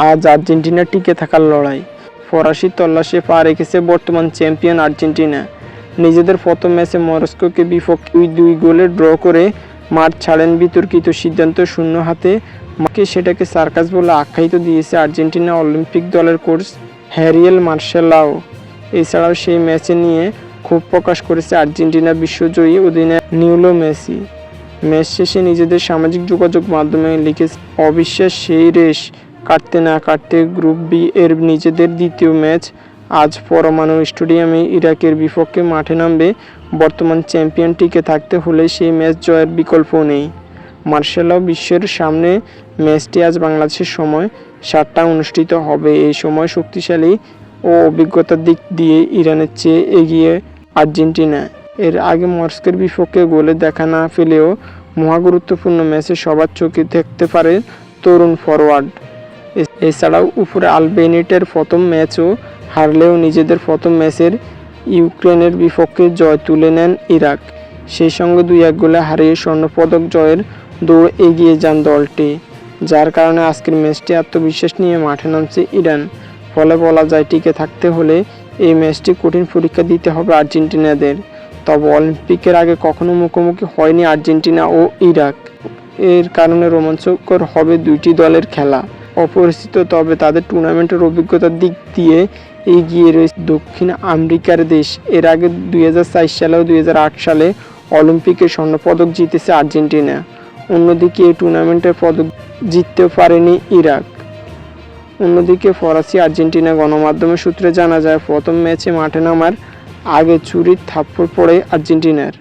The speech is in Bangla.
আজ আর্জেন্টিনা টিকে থাকার লড়াই। ফরাসি তল্লাশে পা রেখেছে বর্তমান চ্যাম্পিয়ন আর্জেন্টিনা। নিজেদের প্রথম ম্যাচে মরস্কোকে বিপক্ষে দুই গোলে ড্র করে মাঠ ছাড়েন বিতর্কিত সিদ্ধান্ত শূন্য হাতে। মাকে সেটাকে সার্কাস বলে আখ্যায়িত দিয়েছে আর্জেন্টিনা অলিম্পিক দলের কোর্স হ্যারিয়েল মার্শেলাও। এছাড়াও সেই ম্যাচে নিয়ে ক্ষোভ প্রকাশ করেছে আর্জেন্টিনা বিশ্বজয়ী অধিনায়ক নিউলো মেসি। ম্যাচ শেষে নিজেদের সামাজিক যোগাযোগ মাধ্যমে লিখেছে অবিশ্বাস সেই রেশ কাটতে না কাটতে গ্রুপ বি এর নিজেদের দ্বিতীয় ম্যাচ। আজ পরমাণু স্টেডিয়ামে ইরাকের বিপক্ষে মাঠে নামবে বর্তমান চ্যাম্পিয়ন। টিকে থাকতে হলে সেই ম্যাচ জয়ের বিকল্প নেই। মার্শালাও বিশ্বের সামনে ম্যাচটি আজ বাংলাদেশের সময় সাতটা অনুষ্ঠিত হবে। এই সময় শক্তিশালী ও অভিজ্ঞতার দিক দিয়ে ইরানের চেয়ে এগিয়ে আর্জেন্টিনা। এর আগে মস্কোর বিপক্ষে গোলে দেখা না পেলেও মহাগুরুত্বপূর্ণ ম্যাচে সবার চোখে দেখতে পারে তরুণ ফরওয়ার্ড এছাড়াও উপরে আলবেনিটের প্রথম ম্যাচও হারলেও নিজেদের প্রথম ম্যাচের ইউক্রেনের বিপক্ষে জয় তুলে নেন ইরাক। সেই সঙ্গে দুই এক গোলে হারিয়ে স্বর্ণপদক জয়ের দৌড় এগিয়ে যান দলটি, যার কারণে আজকের ম্যাচটি আত্মবিশ্বাস নিয়ে মাঠে নামছে ইরান। ফলে বলা যায়, টিকে থাকতে হলে এই ম্যাচটি কঠিন পরীক্ষা দিতে হবে আর্জেন্টিনাদের। তবে অলিম্পিকের আগে কখনো মুখোমুখি হয়নি আর্জেন্টিনা ও ইরাক। এর কারণে রোমাঞ্চকর হবে দুইটি দলের খেলা। অপরিচিত, তবে তাদের টুর্নামেন্টের অভিজ্ঞতার দিক দিয়ে এগিয়ে রয়েছে দক্ষিণ আমেরিকার দেশ। এর আগে দুই সালে ও দুই হাজার আট সালে অলিম্পিকে স্বর্ণপদক জিতেছে আর্জেন্টিনা। অন্যদিকে এই টুর্নামেন্টের পদক জিততেও পারেনি ইরাক। অন্যদিকে ফরাসি আর্জেন্টিনা গণমাধ্যমের সূত্রে জানা যায়, প্রথম ম্যাচে মাঠে নামার আগে চুরির থাপ্পড় পড়ে আর্জেন্টিনার।